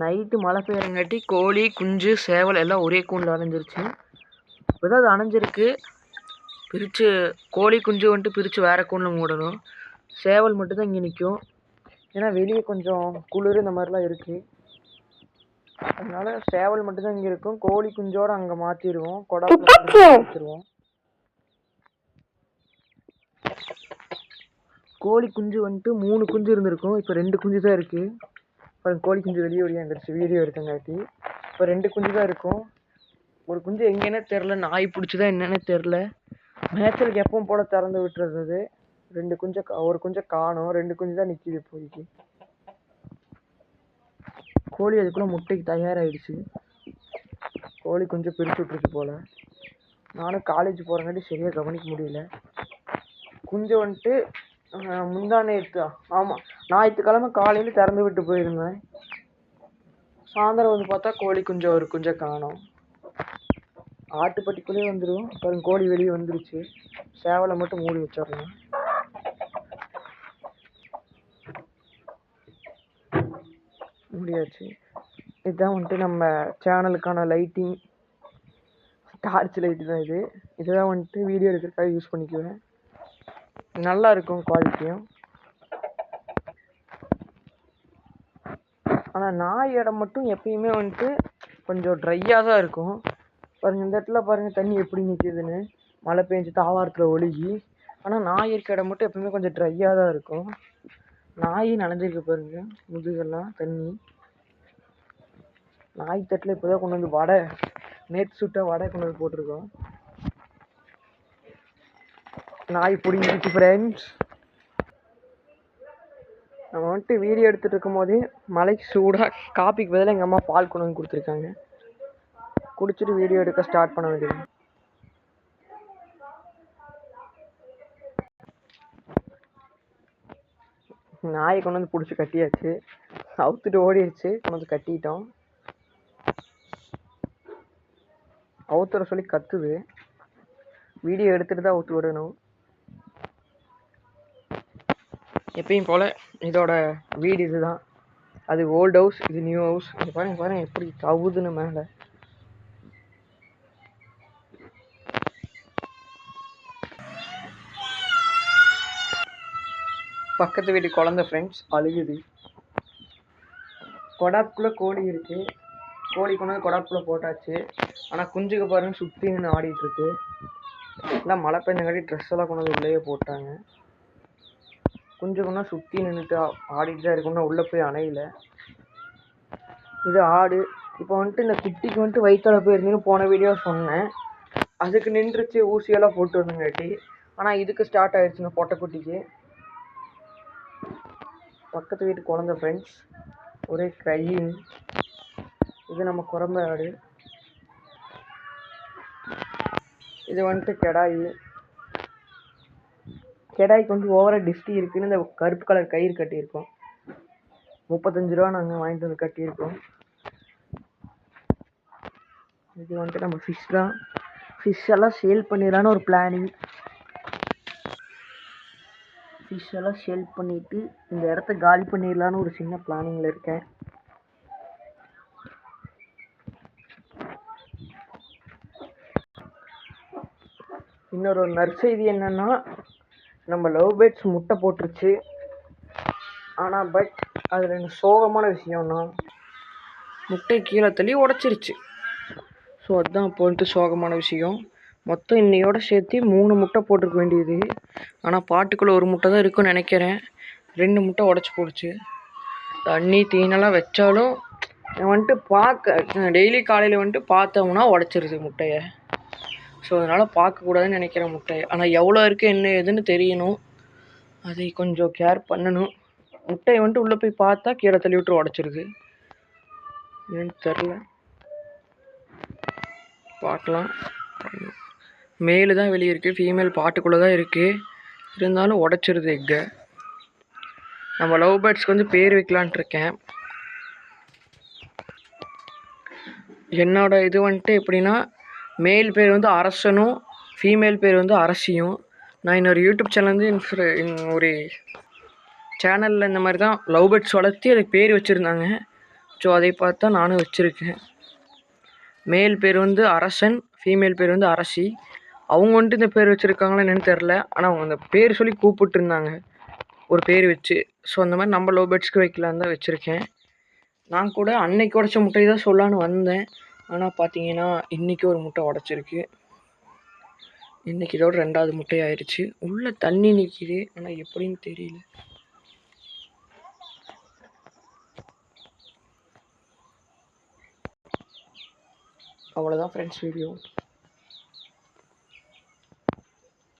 Night மழை பெய்யறங்காட்டி கோழி குஞ்சு சேவல் எல்லாம் ஒரே கூண்டில் அடைஞ்சிருச்சு இப்போ தான் அது அடைஞ்சிருக்கு பிரித்து கோழி குஞ்சு வந்துட்டு பிரித்து வேறு கூண்டில் மூடணும். சேவல் மட்டும்தான் இங்கே நிற்கும் ஏன்னா வெளியே கொஞ்சம் குளிர் இந்த மாதிரிலாம் இருக்குது அதனால சேவல் மட்டும்தான் இங்கே இருக்கும். கோழி குஞ்சோட அங்கே மாற்றிடுவோம் கொடா வச்சுருவோம் கோழி குஞ்சு வந்துட்டு மூணு குஞ்சு இருந்திருக்கும். இப்போ ரெண்டு குஞ்சு தான் இருக்குது அப்புறம் கோழி குஞ்சு வெளியே ஓடியாந்துருச்சு வீடியோ எடுத்தங்காட்டி. இப்போ ரெண்டு குஞ்சு தான் இருக்கும். ஒரு குஞ்சு எங்கேன்னே தெரில நாய் பிடிச்சதா என்னன்னே தெரில மேய்ச்சலுக்கு எப்பவும் போல் திறந்து விட்டுறது ரெண்டு குஞ்சை கா- ஒரு குஞ்சை காணும் ரெண்டு குஞ்சு தான் நிற்கிது இப்போதைக்கு. கோழி அதுக்குள்ளே முட்டைக்கு தயாராகிடுச்சு கோழி கொஞ்சம் பிரித்து விட்டுருச்சு போல். நானும் காலேஜ் போகிறங்காட்டி சரியாக கவனிக்க முடியல. குஞ்சு வந்துட்டு ஆஹ், முந்தா ஆமாம் ஞாயிற்றுக்கிழமை காலையில் திறந்து விட்டு போயிருந்தேன். சாயந்தரம் வந்து பார்த்தா கோழி குஞ்சம் ஒரு குஞ்சம் காணும். ஆட்டுப்பட்டிக்குள்ளேயே வந்துடும் அப்புறம் கோழி வெளியே வந்துருச்சு. சேவலை மட்டும் மூடி வச்சிடணும். முடியாச்சு. இதுதான் வந்துட்டு நம்ம சேனலுக்கான லைட்டிங் டார்ச் லைட்டு தான் இது. இதுதான் வந்துட்டு வீடியோ எடுக்கிறதுக்காக யூஸ் பண்ணிக்குவேன். நல்லா இருக்கும் குவாலிட்டியும் ஆனால் நாய் இடம் மட்டும் எப்பயுமே வந்துட்டு கொஞ்சம் ட்ரையாக தான் இருக்கும். பாருங்கள் இந்த இடத்துல பாருங்கள் தண்ணி எப்படி நிற்கிதுன்னு மழை பெஞ்சு தாவாரத்தில் ஒழுகி. ஆனால் நாய் இருக்க இடம் மட்டும் எப்பயுமே கொஞ்சம் ட்ரையாக தான் இருக்கும். நாய் நனைஞ்சிருக்கு பாருங்க முதுகெல்லாம் தண்ணி. நாய் தட்டில் இப்போ தான் கொண்டு வந்து வடை நேற்று சுட்ட வடை கொண்டு வந்து போட்டிருக்கோம். நாய் பிடிங்கிருக்கு ஃப்ரெண்ட்ஸ் நம்ம வந்துட்டு வீடியோ எடுத்துகிட்டு இருக்கும் போதே மலைக்கு சூடாக காப்பிக்கு பதிலாக எங்கள் அம்மா பால் கொண்டு வந்து கொடுத்துருக்காங்க. குடிச்சிட்டு வீடியோ எடுக்க ஸ்டார்ட் பண்ண வேண்டியது நாயை கொண்டு வந்து பிடிச்சி கட்டியாச்சு. அவுத்துட்டு ஓடிடுச்சு. கொண்டு வந்து கட்டிட்டோம். அவுத்துற சொல்லி கத்துது. வீடியோ எடுத்துகிட்டு தான் அவுத்து விடணும். எப்பயும் போல் இதோட வீடு இதுதான். அது ஓல்ட் ஹவுஸ் இது நியூ ஹவுஸ் இது பாருங்க பாருங்க எப்படி கவுதுன்னு மேலே. பக்கத்து வீட்டு குழந்த ஃப்ரெண்ட்ஸ் அழுகுது. கொடாப்புக்குள்ளே கோழி இருக்குது கோழி கொண்டு கொடாப்புக்குள்ளே போட்டாச்சு. ஆனால் குஞ்சுக்கு பாருங்க சுற்றி நின்று ஆடிட்டுருக்கு எல்லாம் மழை பெஞ்சங்காட்டி ட்ரெஸ் எல்லாம் கொண்டு வந்து உள்ளேயே போட்டாங்க. கொஞ்சம் கொஞ்சம் சுற்றி நின்றுட்டு ஆடிட்டு தான் இருக்குன்னா உள்ளே போய் அணையில. இது ஆடு. இப்போ வந்துட்டு இந்த குட்டிக்கு வந்துட்டு வயிற்றால போயிருந்தீங்கன்னு போன வீடியோ சொன்னேன். அதுக்கு நின்றுச்சு ஊசியெல்லாம் போட்டு வந்துங்காட்டி. ஆனால் இதுக்கு ஸ்டார்ட் ஆயிடுச்சுங்க பொட்டைக்குட்டிக்கு. பக்கத்து வீட்டு குழந்த ஃப்ரெண்ட்ஸ் ஒரே கையின் இது நம்ம குரம்பு ஆடு. இது வந்துட்டு கெடாயி. கெடாய்க்கு வந்து ஓவராக டிஸ்டி இருக்குன்னு இந்த கருப்பு கலர் கயிறு கட்டியிருக்கோம். முப்பத்தஞ்சு ரூபா நாங்கள் வாங்கிட்டு வந்து கட்டியிருக்கோம். இது வந்துட்டு நம்ம ஃபிஷ் தான். ஃபிஷ் எல்லாம் சேல் பண்ணிடலான்னு ஒரு பிளானிங் ஃபிஷ் எல்லாம் சேல் பண்ணிட்டு இந்த இடத்த காலி பண்ணிடலான்னு ஒரு சின்ன பிளானிங்கில் இருக்கேன். இன்னொரு நற்செய்தி என்னென்னா நம்ம லவ் பேர்ட்ஸ் முட்டை போட்டுருச்சு. ஆனால் பட் அதில் எனக்கு சோகமான விஷயம்னா முட்டை கீழே தள்ளி உடச்சிருச்சு. ஸோ அதுதான் இப்போ வந்துட்டு சோகமான விஷயம். மொத்தம் இன்னையோட சேர்த்து மூணு முட்டை போட்டிருக்க வேண்டியது. ஆனால் பாட்டுக்குள்ளே ஒரு முட்டை தான் இருக்குன்னு நினைக்கிறேன். ரெண்டு முட்டை உடச்சி போடுச்சு. தண்ணி தீனெல்லாம் வச்சாலும் நான் வந்துட்டு பார்க்க டெய்லி காலையில் வந்துட்டு பார்த்தோம்னா உடச்சிருது முட்டையை. ஸோ அதனால் பார்க்கக்கூடாதுன்னு நினைக்கிறேன் முட்டையை ஆனால் எவ்வளோ இருக்குது என்ன ஏதுன்னு தெரியணும். அதை கொஞ்சம் கேர் பண்ணணும். முட்டையை வந்துட்டு உள்ளே போய் பார்த்தா கீழே தள்ளி விட்டு உடச்சிருது என்னன்னு தெரில பார்க்கலாம். மேலு தான் வெளியே இருக்குது ஃபீமேல் பாட்டுக்குள்ளே தான் இருக்குது இருந்தாலும் உடச்சிருது எக்கை நம்ம லவ் பேர்ட்ஸ்க்கு வந்து பேர் வைக்கலான்ட்டு இருக்கேன். என்னோட இது வந்துட்டு எப்படின்னா மேல் பேர் வந்து அரசனும் ஃபீமேல் பேர் வந்து அரசியும். நான் இன்னொரு யூடியூப் சேனல் வந்து இன்ஃப்ரு இன் ஒரு சேனலில் இந்த மாதிரி தான் லவ் பேர்ட்ஸ் வளர்த்தி அதுக்கு பேர் வச்சுருந்தாங்க. ஸோ அதை பார்த்து தான் நானும் வச்சுருக்கேன். மேல் பேர் வந்து அரசன் ஃபீமேல் பேர் வந்து அரசி. அவங்க வந்துட்டு இந்த பேர் வச்சுருக்காங்களா என்னென்னு தெரில ஆனால் அவங்க அந்த பேர் சொல்லி கூப்பிட்டுருந்தாங்க. ஒரு பேர் வச்சு. ஸோ அந்த மாதிரி நம்ம லவ் பேர்ட்ஸ்க்கு வைக்கலான்னு தான் வச்சுருக்கேன். நான் கூட அன்னைக்கு உடச்ச முட்டையை தான் சொல்லான்னு வந்தேன். ஆனால் பார்த்தீங்கன்னா இன்றைக்கி ஒரு முட்டை உடச்சிருக்கு. இன்றைக்கி இதோட ரெண்டாவது முட்டை ஆயிடுச்சு உள்ளே தண்ணி நிற்கிது ஆனால் எப்படின்னு தெரியல. அவ்வளோதான் ஃப்ரெண்ட்ஸ் வீடியோ